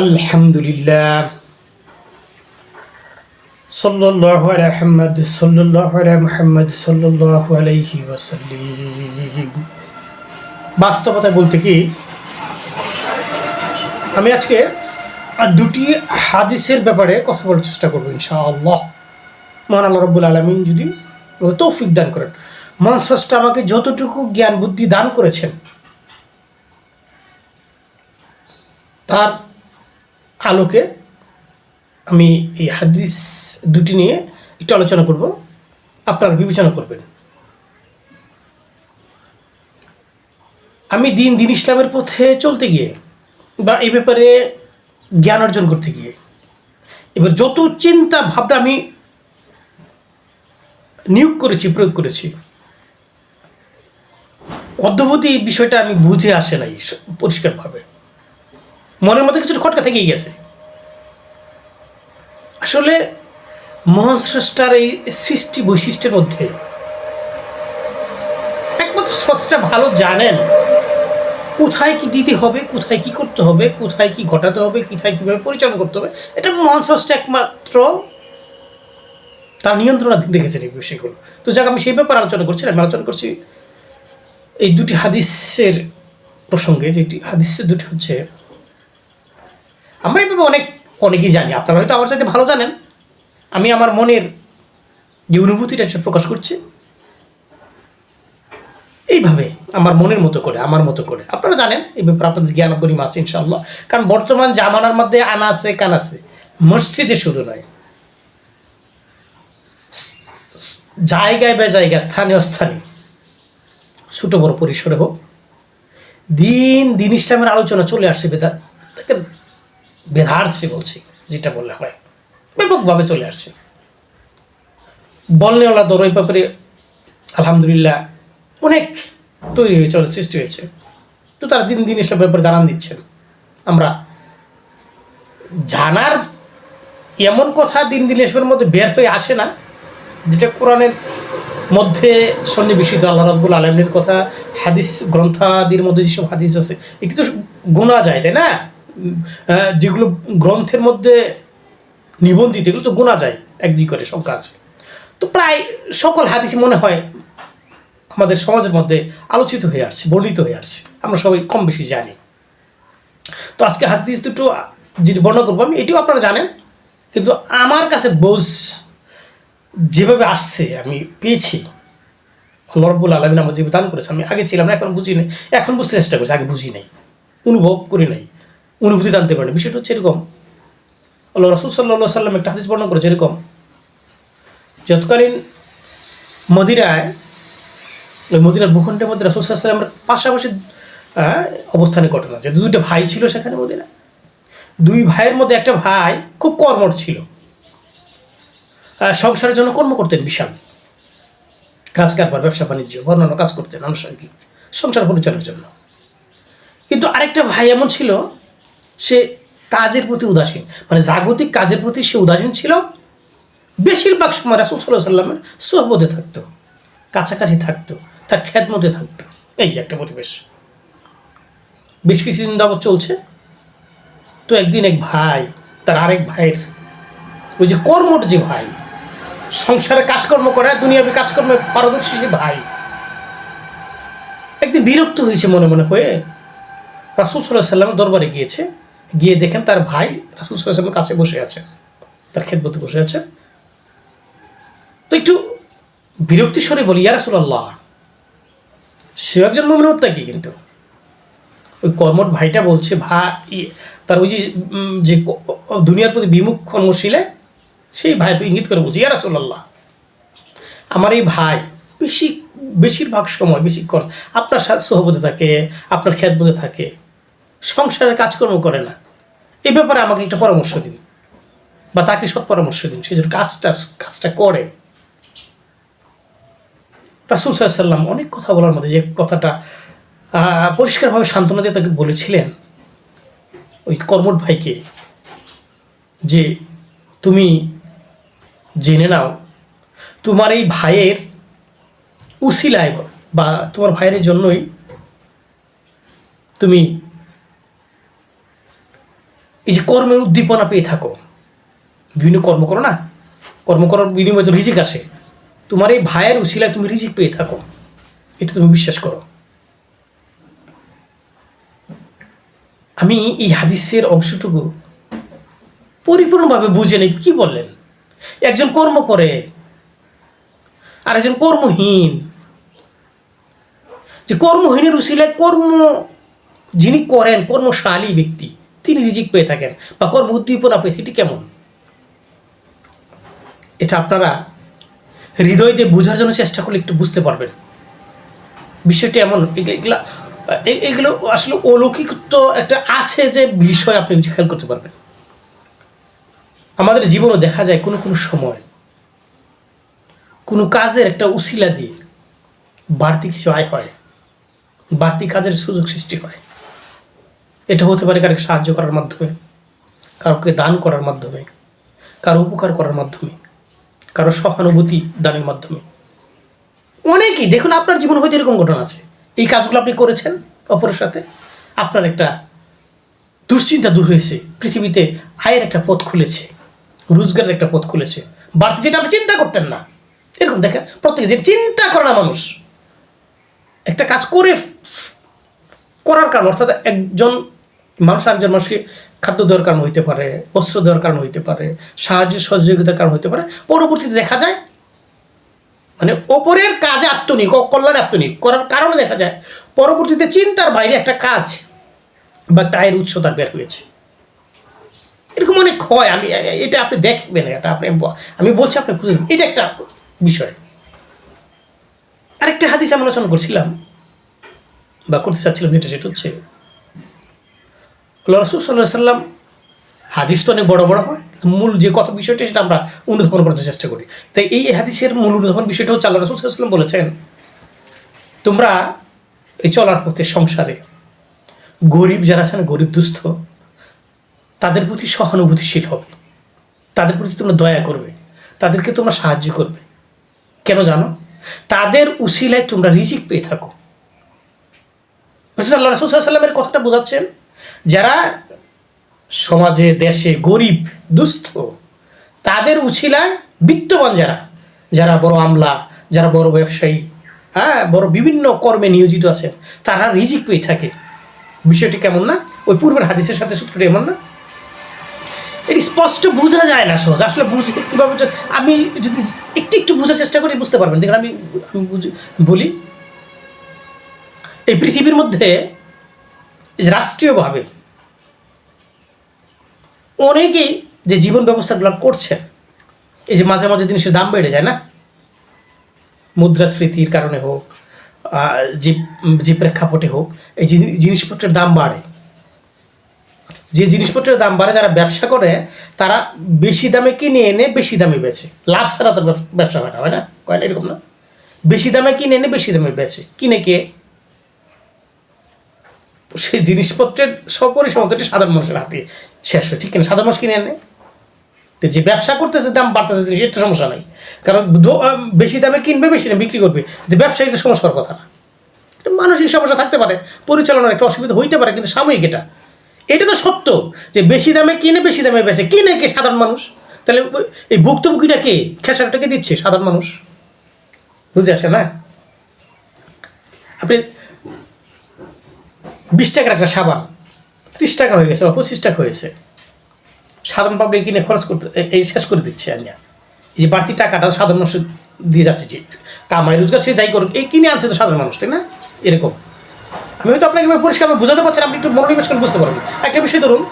আলহামদুলিল্লাহ। সাল্লাল্লাহু আলা মুহাম্মদ, সাল্লাল্লাহু আলা মুহাম্মদ, সাল্লাল্লাহু আলাইহি ওয়াসাল্লাম। বাস্তবতা বলতে কি, আমি আজকে দুটি হাদিসের ব্যাপারে কথা বলার চেষ্টা করব ইনশাআল্লাহ। মহান আল্লাহ রব্বুল আলমিন যদি তৌফিক দান করেন। মহান স্রষ্টা আমাকে যতটুকু জ্ঞান বুদ্ধি দান করেছেন, তার আলোকে আমি এই হাদিস দুটি নিয়ে একটু আলোচনা করব। আপনারা বিবেচনা করবেন। আমি দিন দিন ইসলামের পথে চলতে গিয়ে বা এই ব্যাপারে জ্ঞান অর্জন করতে গিয়ে, এবার যত চিন্তা ভাবনা আমি নিয়োগ করেছি, প্রয়োগ করেছি, অদ্যবধি এই বিষয়টা আমি বুঝে আসে নাই পরিষ্কারভাবে। মনের মধ্যে কিছু খটকা থেকেই গেছে। আসলে মহান স্রষ্টার এই সৃষ্টি বৈশিষ্ট্যের মধ্যে একমাত্র স্রষ্টা ভালো জানেন কোথায় কি দিতে হবে, কোথায় কি করতে হবে, কোথায় কি ঘটাতে হবে, কোথায় কীভাবে পরিচালনা করতে হবে, এটা মহান স্রষ্টা একমাত্র তার নিয়ন্ত্রণাধীন রেখেছেন এই বিষয়গুলো। তো যাক, আমি সেই ব্যাপারে আলোচনা করছি, আমি আলোচনা করছি এই দুটি হাদিসের প্রসঙ্গে, যেটি হাদিসের দুটি হচ্ছে আমরা এইভাবে অনেক, অনেকেই জানি। আপনারা হয়তো আমার সাথে ভালো জানেন। আমি আমার মনের যে অনুভূতিটা সেটা প্রকাশ করছি, এইভাবে আমার মনের মতো করে, আমার মতো করে। আপনারা জানেন, এই ব্যাপারে আপনাদের জ্ঞান গরিমা আছে ইনশাল্লাহ কারণ বর্তমান জামানার মধ্যে আনা আছে, কান আছে। মসজিদে শুধু নয়। জায়গায় বা জায়গায় স্থানীয় স্থানে ছোটো বড় পরিসরে হোক। দিন দিন ইসলামের আলোচনা চলে আসছে বেদা বেধারছে বলছি, যেটা বললে হয়। ব্যাপকভাবে চলে আসছে। বলনেওয়ালা দর ওই ব্যাপারে আলহামদুলিল্লাহ অনেক তৈরি হয়েছে অনেক সৃষ্টি হয়েছে। তো তারা দিন দিন ইসলাম ব্যাপারে জানান দিচ্ছেন। আমরা জানার এমন কথা দিন দিন ইসলামের মধ্যে বের হয়ে আসে না, যেটা কোরআনের মধ্যে সন্নিবেশিত আল্লাহ রব্বুল আলমের কথা, হাদিস গ্রন্থাদির মধ্যে যেসব হাদিস আছে, এটি তো গোনা যায়, তাই না? যেগুলো গ্রন্থের মধ্যে নিবন্ধিত, এগুলো তো গোনা যায়, এক দুই করে সংখ্যা আছে। তো প্রায় সকল হাদিস মনে হয় আমাদের সমাজের মধ্যে আলোচিত হয়ে আসছে, বর্ণিত হয়ে আসছে। আমরা সবাই কম বেশি জানি। তো আজকে হাদিস দুটো যেটি বর্ণনা করব, আমি এটিও আপনারা জানেন, কিন্তু আমার কাছে বোঝ যেভাবে আসছে, আমি পেয়েছি। আল্লাহ রব্বুল আলমিন আমার যে দান করেছে, আমি আগে ছিলাম না, এখন বুঝি নাই, এখন বুঝতে চেষ্টা করছি, আগে বুঝি নাই, অনুভব করি নাই। অনুভূতি জানতে পারিনি বিষয়টা হচ্ছে এরকম। আল্লাহ রসুল সাল্লাহ সাল্লাম একটা হাদিস বর্ণনা করেছে এরকম। যতকালীন মদিরায় ওই মদিনার ভূখণ্ডের মধ্যে রসুল সাল্লামের পাশাপাশি আহ, অবস্থানের ঘটনা। যে দুইটা ভাই ছিল সেখানে মদিনা দুই ভাইয়ের মধ্যে একটা ভাই খুব কর্মঠ ছিল। আহ, সংসারের জন্য কর্ম করতেন বিশাল। কাজ কারবার ব্যবসা বাণিজ্য অন্যান্য কাজ করতেন আনুষঙ্গিক সংসার পরিচালনার জন্য। কিন্তু আরেকটা ভাই এমন ছিল সে কাজের প্রতি উদাসীন। মানে জাগতিক কাজের প্রতি সে উদাসীন ছিল। বেশিরভাগ সময় রাসুল সাল্লাহ সাল্লামের সোহবতে থাকতো, কাছাকাছি থাকতো, তার খ্যাত মধ্যে থাকতো। এই একটা পরিবেশ। বেশ কিছুদিন যাবৎ চলছে। তো একদিন এক ভাই, তার আরেক ভাইয়ের ওই যে কর্মট যে ভাই, সংসারে কাজকর্ম করে, দুনিয়াবি কাজকর্মে পারদর্শী সে ভাই। একদিন বিরক্ত হয়েছে মনে মনে হয়ে রাসুল সাল্লাহ সাল্লামের দরবারে গিয়েছে। গিয়ে দেখেন তার ভাই রাসুল সাল্লামের কাছে বসে আছে, তার খেদমতে বসে আছে। তো একটু বিরক্তি স্বরে বলি, ইয়া রাসুলাল্লাহ সেও একজন মমিনত্যাগী কিন্তু? ওই কর্মট ভাইটা বলছে, ভাই, তার ওই যে ক- দুনিয়ার প্রতি বিমুখ কর্মশীলে সেই ভাই ইঙ্গিত করে বলছে, ইয়া রাসুলাল্লাহ, আমার এই ভাই বেশি, বেশিরভাগ সময়, বেশিক্ষণ আপনার সাথে সহবতে থাকে, আপনার খ্যাতবোধে থাকে, সংসারের কাজকর্ম করে না এই ব্যাপারে আমাকে একটা পরামর্শ দিন। বা তাকে সৎ পরামর্শ দিন, সে যেন কাজটা কাজটা করে। রাসুল সাল্লাম অনেক কথা বলার মধ্যে যে কথাটা পরিষ্কারভাবে সান্ত্বনা দিয়ে তাকে বলেছিলেন, ওই কর্মট ভাইকে, যে তুমি জেনে নাও, তোমার এই ভাইয়ের উসিলায় বা তোমার ভাইয়ের জন্যই তুমি এই যে কর্মের উদ্দীপনা পেয়ে থাকো। বিভিন্ন কর্ম করো না? কর্ম করার বিনিময়ে তো রিজিক আসে। তোমার এই ভাইয়ের উশিলায় তুমি রিজিক পেয়ে থাকো। এটা তুমি বিশ্বাস করো। আমি এই হাদিসের অংশটুকু পরিপূর্ণভাবে বুঝে নেই। কি বললেন? একজন কর্ম করে আর একজন কর্মহীন। যে কর্মহীনের উশিলায় কর্ম, যিনি করেন, কর্মশালী ব্যক্তি তিনি রিজিক পেয়ে থাকেন। বা কর্ম উদ্দীপনা পেয়ে এটি কেমন? এটা আপনারা হৃদয় দিয়ে বোঝার জন্য চেষ্টা করলে একটু বুঝতে পারবেন। বিষয়টি এমন এগুলা আসলে অলৌকিক তো একটা আছে যে বিষয় আপনি খেয়াল করতে পারবেন। আমাদের জীবনে দেখা যায় কোনো কোনো সময় কোনো কাজের একটা উসিলা দিয়ে বাড়তি কিছু আয় হয়, বাড়তি কাজের সুযোগ সৃষ্টি হয়। এটা হতে পারে কারোকে সাহায্য করার মাধ্যমে কারোকে দান করার মাধ্যমে, কারও উপকার করার মাধ্যমে, কারও সহানুভূতি দানের মাধ্যমে। অনেকেই, দেখুন আপনার জীবনে হয়তো এরকম ঘটনা আছে। এই কাজগুলো আপনি করেছেন অপরের সাথে, আপনার একটা দুশ্চিন্তা দূর হয়েছে, পৃথিবীতে আয়ের একটা পথ খুলেছে, রোজগারের একটা পথ খুলেছে, বাড়তি যেটা আপনি চিন্তা করতেন না। এরকম দেখেন, প্রত্যেকে যে চিন্তা করে না মানুষ, একটা কাজ করে করার কারণ, অর্থাৎ একজন মানুষ আরেকজন মানুষকে খাদ্য দেওয়ার কারণ হইতে পারে, বস্ত্র দেওয়ার কারণ হইতে পারে, সাহায্য সহযোগিতার কারণ হইতে পারে, পরবর্তীতে দেখা যায় মানে ওপরের কাজে আত্মনিক কল্যাণে আত্মনিক করার কারণে দেখা যায়, পরবর্তীতে চিন্তার বাইরে একটা কাজ বা একটা আয়ের উৎস তার বের হয়েছে এরকম অনেক হয়, আমি, এটা আপনি দেখবেন, এটা আপনি আমি বলছি আপনি নেবেন। এটা একটা বিষয় আরেকটা হাদিস আমি আলোচনা করছিলাম বা করতে চাচ্ছিলাম যেটা সেটা হচ্ছে রসুল সাল্লাহ সাল্লাম হাদিস তো অনেক বড় বড় হয়। মূল যে কত বিষয়টা সেটা আমরা অনুধাবন করতে চেষ্টা করি। তাই এই হাদিসের মূল অনুধাবন বিষয়টা হচ্ছে আল্লাহ রসুল সাল্লাম বলেছেন, তোমরা এই চলার পথে সংসারে গরিব যারা আছেন, গরিব দুস্থ, তাদের প্রতি সহানুভূতিশীল হবে। তাদের প্রতি তোমরা দয়া করবে। তাদেরকে তোমরা সাহায্য করবে। কেন জানো? তাদের উসিলায় তোমরা রিজিক পেয়ে থাকো। আল্লাহ রসুল সাল্লামের কথাটা বোঝাচ্ছেন যারা সমাজে, দেশে গরিব, দুস্থ, তাদের উছিলায় বিত্তবান যারা যারা বড় আমলা, যারা বড় ব্যবসায়ী হ্যাঁ বড় বিভিন্ন কর্মে নিয়োজিত আছেন, তারা রিজিক পেয়ে থাকে। বিষয়টি কেমন না? ওই পূর্বের হাদিসের সাথে সূত্রটি এমন না? এটি স্পষ্ট বোঝা যায় না সহজ। আসলে বুঝে কীভাবে আমি যদি একটু একটু বোঝার চেষ্টা করি, বুঝতে পারবেন। দেখুন, আমি আমি বলি, এই পৃথিবীর মধ্যে রাষ্ট্রীয়ভাবে অনেকেই যে জীবন ব্যবস্থাগুলো করছে, এই যে মাঝে মাঝে জিনিসের দাম বেড়ে যায় না? মুদ্রাস্ফীতির কারণে হোক যে যে প্রেক্ষাপটে হোক, এই জিনিসপত্রের দাম বাড়ে। যে জিনিসপত্রের দাম বাড়ে, যারা ব্যবসা করে, তারা বেশি দামে কিনে এনে বেশি দামে বেচে। লাভ ছাড়া তো ব্যব- ব্যবসা হয় না হয় না? কয় না, এরকম না? বেশি দামে কিনে এনে বেশি দামে বেচে। কিনে কে? সেই জিনিসপত্রের সপরিসমাপ্তি সাধারণ মানুষের হাতে শেষ হয়। ঠিক কিনা? সাধারণ মানুষ কিনে আনে। তো যে ব্যবসা করতেছে, দাম বাড়তেছে এর তো সমস্যা নাই। কারণ বেশি দামে কিনবে, বেশি দামে বিক্রি করবে। যে ব্যবসায়ীদের সমস্যার কথা না। এটা মানসিক সমস্যা থাকতে পারে। পরিচালনার একটা অসুবিধা হইতে পারে, কিন্তু সাময়িক এটা। এটা তো সত্য যে বেশি দামে কিনে, বেশি দামে বেচে। কিনে কে সাধারণ মানুষ? তাহলে এই ভুক্তভোগীটা কে? খেসারটাকে দিচ্ছে সাধারণ মানুষ। বুঝে আসে না? আপনি বিশ টাকার একটা সাবান ত্রিশ টাকা হয়ে গেছে বা পঁচিশ টাকা হয়েছে। সাধারণ পাবলিক কিনে খরচ করতে এই শেষ করে দিচ্ছে আনিয়া এই যে বাড়তি টাকাটা সাধারণ মানুষ দিয়ে যাচ্ছে যে কামাই রোজগার সে যাই করুক এই কিনে আনছে তো সাধারণ মানুষ তাই না? এরকম। আমি হয়তো আপনাকে পরিষ্কার বোঝাতে পারছি না, আপনি একটু মনোনিবেশ করে বুঝতে পারবেন। একটা বিষয় ধরুন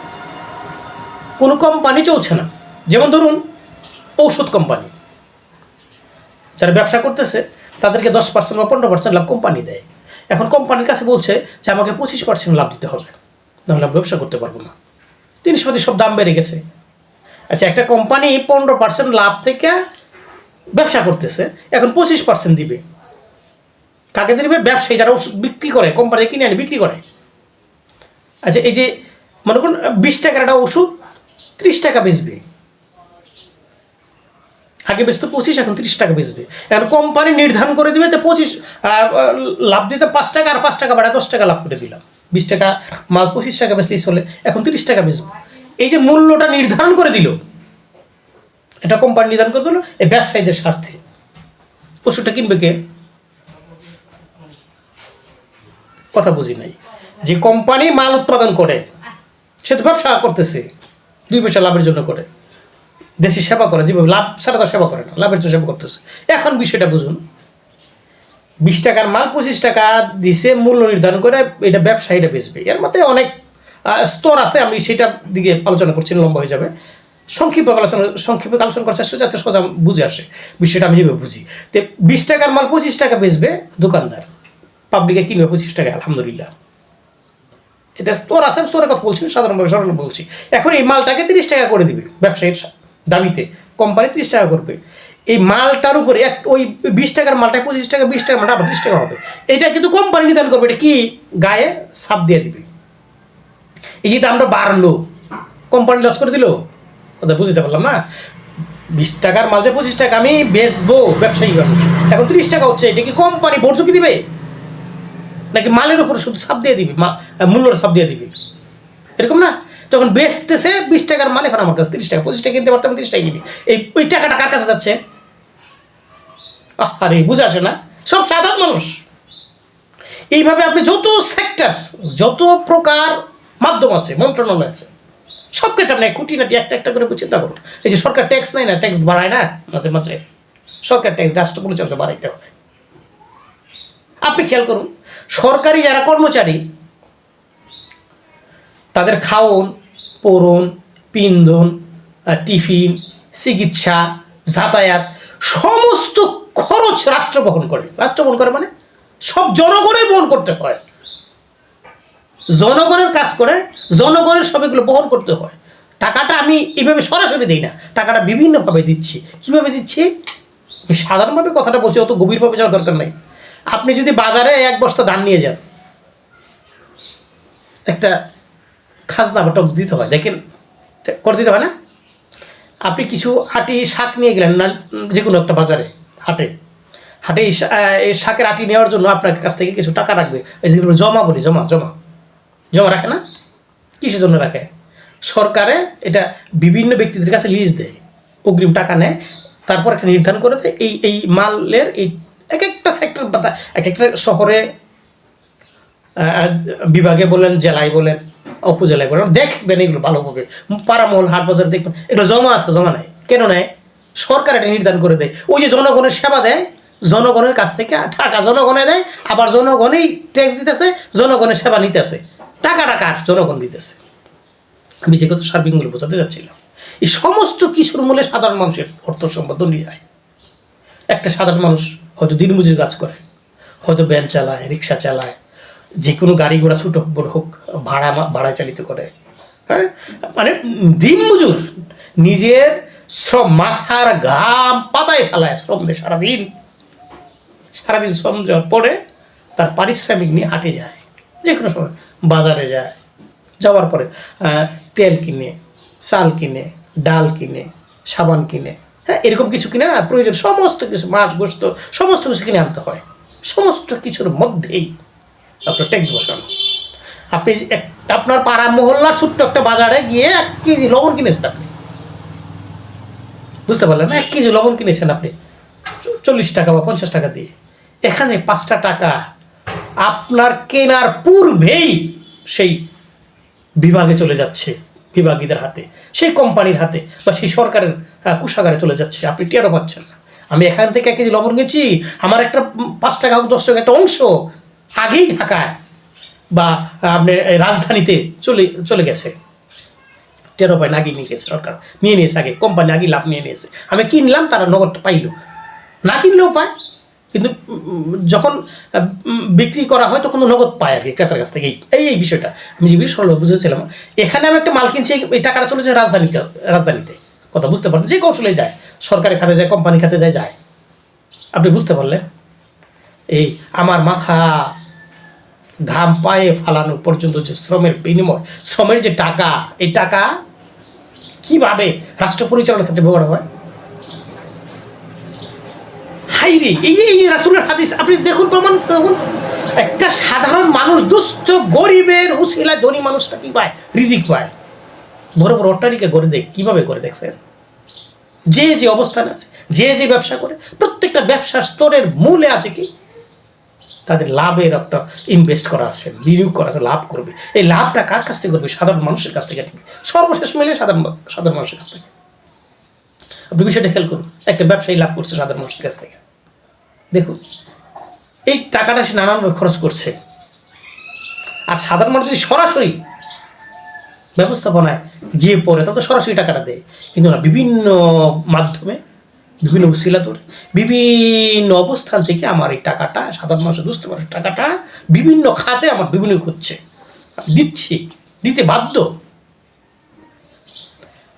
কোনো কোম্পানি চলছে না। যেমন ধরুন ঔষধ কোম্পানি যারা ব্যবসা করতেছে তাদেরকে দশ পার্সেন্ট বা পনেরো পার্সেন্ট লাভ কোম্পানি দেয়। এখন কোম্পানির কাছে বলছে যে আমাকে পঁচিশ পার্সেন্ট লাভ দিতে হবে, নাহলে আমি ব্যবসা করতে পারব না। জিনিসপাতি সব দাম বেড়ে গেছে। আচ্ছা একটা কোম্পানি পনেরো পার্সেন্ট লাভ থেকে ব্যবসা করতেছে, এখন পঁচিশ পার্সেন্ট দিবে। কাকে দিবে? ব্যবসায়ী যারা ওষুধ বিক্রি করে, কোম্পানি কিনে আনে বিক্রি করে। আচ্ছা এই যে মনে করুন বিশ টাকার একটা ওষুধ ত্রিশ টাকা বেচবে। আগে বেচতো পঁচিশ, এখন তিরিশ টাকা বেচবে। এখন কোম্পানি নির্ধারণ করে দিবে তো পঁচিশ লাভ দিতে পাঁচ টাকা আর পাঁচ টাকা বাড়ায় দশ টাকা লাভ করে দিলাম। বিশ টাকা মাল পঁচিশ টাকা বেচলেই চলে, এখন তিরিশ টাকা বেচবো। এই যে মূল্যটা নির্ধারণ করে দিল, এটা কোম্পানি নির্ধারণ করে দিল, এই ব্যবসায়ীদের স্বার্থে। পশুটা কিনবে কে? কথা বুঝি নাই। যে কোম্পানি মাল উৎপাদন করে, সে তো ব্যবসা করতেছে, দুই পয়সা লাভের জন্য করে। দেশে সেবা করে, যেভাবে লাভ ছাড়া তো সেবা করে না, লাভের জন্য সেবা করতেছে। এখন বিষয়টা বুঝুন। বিশ টাকার মাল পঁচিশ টাকা দিছে, মূল্য নির্ধারণ করে এটা ব্যবসায়ীরা বেচবে। এর মধ্যে অনেক স্তর আছে, আমি সেটার দিকে আলোচনা করছি, লম্বা হয়ে যাবে। সংক্ষিপ্ত আলোচনা সংক্ষিপ্ত আলোচনা করার চেষ্টা যাতে সোজা বুঝে আসে, বিষয়টা আমি যেভাবে বুঝি। তো বিশ টাকার মাল পঁচিশ টাকা বেচবে দোকানদার, পাবলিকে কিনবে পঁচিশ টাকা আলহামদুলিল্লাহ। এটা স্তর আছে স্তরের কথা বলছি সাধারণভাবে সরল বলছি। এখন এই মালটাকে তিরিশ টাকা করে দিবে, ব্যবসায়ীর দাবিতে। কোম্পানি তিরিশ টাকা করবে। এই মালটার উপরে এক, ওই বিশ টাকার মালটা, পঁচিশ টাকা, বিশ টাকার মালটা আবার টাকা হবে। এটা কিন্তু কোম্পানি নির্ধারণ করবে, এটা কি? গায়ে সাপ দিয়ে দিবে। এই যে দামটা বাড়লো, কোম্পানি লস করে দিল? কথা বুঝতে পারলাম না? বিশ টাকার মাল যে পঁচিশ টাকা, আমি বেচবো, ব্যবসায়ী মানুষ। এখন তিরিশ টাকা হচ্ছে, এটা কি কোম্পানি ভর্তুকি দিবে? নাকি মালের উপর শুধু সাপ দিয়ে দিবে, মা- মূল্যর ছাপ দিয়ে দিবে? এরকম না? তখন বেচতেছে বিশ টাকার মাল এখন আমার কাছে, তিরিশ টাকা, পঁচিশ টাকা কিনতে পারতাম, তিরিশ টাকা কিনি। এই, ওই টাকাটা কার কাছে যাচ্ছে? আরে বুঝে আসে না। সব সাধারণ মানুষ। এইভাবে আপনি যত সেক্টর যত প্রকার মাধ্যম আছে, মন্ত্রণালয় আছে, সব ক্ষেত্রে আপনি খুঁটিনাটি একটা একটা করে চিন্তা করুন। এই যে সরকার ট্যাক্স নেয় না ট্যাক্স বাড়ায় না, মাঝে মাঝে। সরকার ট্যাক্স রাষ্ট্র পরিচর্যা বাড়াইতে হবে। আপনি খেয়াল করুন, সরকারি যারা কর্মচারী, তাদের খাওন পরন পিন্দন টিফিন, চিকিৎসা, যাতায়াত, সমস্ত খরচ রাষ্ট্র বহন করে। রাষ্ট্র বহন করে মানে সব জনগণই বহন করতে হয়। জনগণের কাজ করে, জনগণের সবগুলো বহন করতে হয়। টাকাটা আমি এইভাবে সরাসরি দিই না। টাকাটা বিভিন্নভাবে দিচ্ছি। কীভাবে দিচ্ছি? সাধারণভাবে কথাটা বলছি, অত গভীরভাবে যাওয়ার দরকার নাই। আপনি যদি বাজারে এক বস্তা ধান নিয়ে যান, একটা খাজনা বা টক্স দিতে হয়। দেখেন করে দিতে হয় না? আপনি কিছু আটি শাক নিয়ে গেলেন না যে কোনো একটা বাজারে, হাটে। হাটে এই শাকের আটি নেওয়ার জন্য আপনার কাছ থেকে কিছু টাকা রাখবে এই যেগুলো জমা বলি, জমা জমা। জমা রাখে না? কিসের জন্য রাখে? সরকারে এটা বিভিন্ন ব্যক্তিদের কাছে লিজ দেয়। অগ্রিম টাকা নেয়, তারপর একটা নির্ধারণ করে দেয়। এই এই মালের এই এক একটা সেক্টর বা এক একটা শহরে বিভাগে বলেন, জেলায় বলেন উপজেলায় বলেন দেখবেন এগুলো ভালোভাবে পাড়া মহল হাট বাজার দেখবেন। এগুলো জমা আছে, জমা নেয় কেন নেয় সরকার এটা নির্ধারণ করে দেয়। ওই যে জনগণের সেবা দেয়, জনগণের কাছ থেকে টাকা জনগণে দেয়, আবার জনগণই ট্যাক্স দিতেছে, জনগণের সেবা নিতেছে। টাকা টাকা জনগণ দিতেছে। আমি যে কথা সার্বিকগুলো বোঝাতে যাচ্ছিলাম, এই সমস্ত কিছুর মূলে সাধারণ মানুষের অর্থ সম্পদ নিয়ে যায় একটা সাধারণ মানুষ হয়তো দিনমজুর কাজ করে, হয়তো ভ্যান চালায়, রিক্সা চালায় যে কোনো গাড়ি ঘোড়া ছোটো বড় হোক, ভাড়া ভাড়ায় চালিত করে। হ্যাঁ? মানে দিনমজুর নিজের শ্রম, মাথার ঘাম পাতায় ফেলায় শ্রম দেয় সারাদিন। সারাদিন শ্রম দেওয়ার পরে তার পারিশ্রমিক নিয়ে হাটে যায়। যে কোনো সময় বাজারে যায়। যাওয়ার পরে তেল কিনে, চাল কিনে, ডাল কিনে, সাবান কিনে। হ্যাঁ এরকম কিছু কিনে না, প্রয়োজন সমস্ত কিছু, মাছ গোস্ত সমস্ত কিছু কিনে আনতে হয়। সমস্ত কিছুর মধ্যেই আপনার ট্যাক্স বসানো আপনি আপনার পাড়া মহল্লার ছোট্ট একটা বাজারে গিয়ে এক কেজি লবণ কিনেছেন আপনি। বুঝতে পারলেন না? এক কেজি লবণ কিনেছেন আপনি। চল্লিশ টাকা বা পঞ্চাশ টাকা দিয়ে। এখানে পাঁচটা টাকা। আপনার কেনার পূর্বেই সেই বিভাগে চলে যাচ্ছে, বিভাগীদের হাতে। সেই কোম্পানির হাতে বা সেই সরকারের কোষাগারে চলে যাচ্ছে। আপনি টেরও পাচ্ছেন না। আমি এখান থেকে এক কেজি লবণ গেছি আমার একটা পাঁচ টাকা হোক, দশ টাকা একটা অংশ আগেই ঢাকায় বা আপনি রাজধানীতে চলে চলে গেছে। টেরো পায় না আগে নিয়ে গেছে সরকার। নিয়ে নিয়েছে আগে, কোম্পানি আগে লাভ নিয়ে নিয়েছে। আমি কিনলাম তারা নগদটা পাইলো। না কিনলেও পায়, কিন্তু যখন বিক্রি করা হয়, তখন নগদ পায় আর কি ক্রেতার কাছ থেকে এই- এই বিষয়টা। আমি যে বিষয় বুঝেছিলাম, এখানে আমি একটা মাল কিনছি, এই- টাকাটা চলেছে রাজধানীতে রাজধানীতে। কথা বুঝতে পারছেন? যে কৌশলে যায়। সরকারি খাতে যায় কোম্পানি খাতে যায় যায়। আপনি বুঝতে পারলেন? এই, আমার মাথা ঘাম পায়ে ফালানো পর্যন্ত যে শ্রমের বিনিময়, শ্রমের যে টাকা, এই টাকা কীভাবে রাষ্ট্র পরিচালনার ক্ষেত্রে ব্যবহার হয়? হাই রে, এই এই রাসুলের হাদিস, আপনি দেখুন প্রমাণ দেখুন। একটা সাধারণ মানুষ, দুস্থ, গরিবের উসিলায় ধনী মানুষটা কি পায়? রিজিক পায়। বড় বড় অট্টালিকা করে দেখ কীভাবে করে দেখছেন? যে যে অবস্থান আছে, যে যে ব্যবসা করে, প্রত্যেকটা ব্যবসা স্তরের মূলে আছে কি? তাদের লাভের একটা ইনভেস্ট করা আছে, বিনিয়োগ করা আছে, লাভ করবে। এই লাভটা কার কাছ থেকে করবে? সাধারণ মানুষের কাছ থেকে নেবে সর্বশেষ মিলে সাধারণ সাধারণ মানুষের কাছ থেকে। আপনি বিষয়টা খেয়াল করুন, একটা ব্যবসায়ী লাভ করছে সাধারণ মানুষের কাছ থেকে। দেখুন, এই টাকাটা সে নানানভাবে খরচ করছে। আর সাধারণ মানুষ যদি সরাসরি ব্যবস্থাপনায় গিয়ে পড়ে তত সরাসরি টাকাটা দেয়। কিন্তু না বিভিন্ন মাধ্যমে বিভিন্ন উশিলা ধরে বিভিন্ন অবস্থান থেকে আমার এই টাকাটা সাধারণ মানুষের দুস্থ মানুষের টাকাটা বিভিন্ন খাতে আমার বিভিন্ন করছে দিচ্ছি দিতে বাধ্য।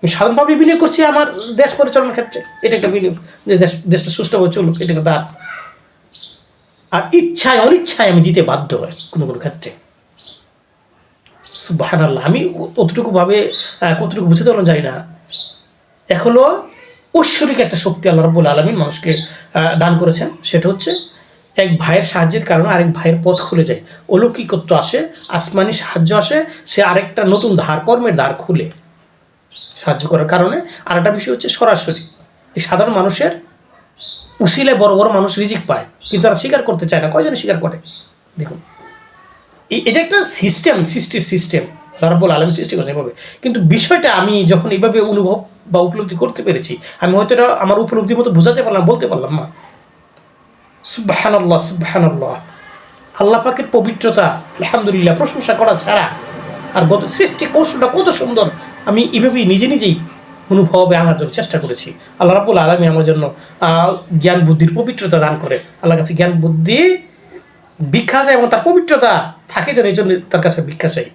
আমি সাধারণভাবে বিনিয়োগ করছি আমার দেশ পরিচালনার ক্ষেত্রে। এটা একটা বিনিয়োগ যে দেশ দেশটা সুষ্ঠুভাবে চলুক এটা একটা দাঁড় আর ইচ্ছায় অনিচ্ছায় আমি দিতে বাধ্য হয় কোনো কোনো ক্ষেত্রে। সুবহানাল্লাহ আমি কতটুকু ভাবে আহ, কতটুকু বুঝতে পারলাম জানি না। হলো ঐশ্বরিক একটা শক্তি আল্লাহ রব্বুল আলমিন মানুষকে দান করেছেন। সেটা হচ্ছে এক ভাইয়ের সাহায্যের কারণে আরেক ভাইয়ের পথ খুলে যায়। অলৌকিকত্ব আসে, আসমানি সাহায্য আসে, সে আরেকটা নতুন ধার, কর্মের দ্বার খুলে সাহায্য করার কারণে। আর একটা বিষয় হচ্ছে সরাসরি। এই সাধারণ মানুষের উসিলে বড় বড় মানুষ রিজিক পায়, কিন্তু তারা স্বীকার করতে চায় না। কয়জন স্বীকার করে? দেখুন এটা একটা সিস্টেম, সৃষ্টির সিস্টেম। রব্বুল আলম সৃষ্টি করেছে এভাবে। কিন্তু বিষয়টা আমি যখন এইভাবে অনুভব বা উপলব্ধি করতে পেরেছি। আমি হয়তো এটা আমার উপলব্ধি মতো বোঝাতে পারলাম, বলতে পারলাম না। সুবহানাল্লাহ সুবহানাল্লাহ। আল্লাহ পাকের পবিত্রতা, আলহামদুলিল্লাহ, প্রশংসা করা ছাড়া আর গত সৃষ্টি কৌশলটা কত সুন্দর, আমি এভাবেই নিজে নিজেই অনুভবে আনার জন্য চেষ্টা করেছি। আল্লাহ রাবুল আলমী আমার জন্য জ্ঞান বুদ্ধির পবিত্রতা দান করে। আল্লাহর কাছে জ্ঞান বুদ্ধি ভিক্ষা চাই এবং তার পবিত্রতা থাকে যেন এই জন্য তার কাছে ভিক্ষা চাই।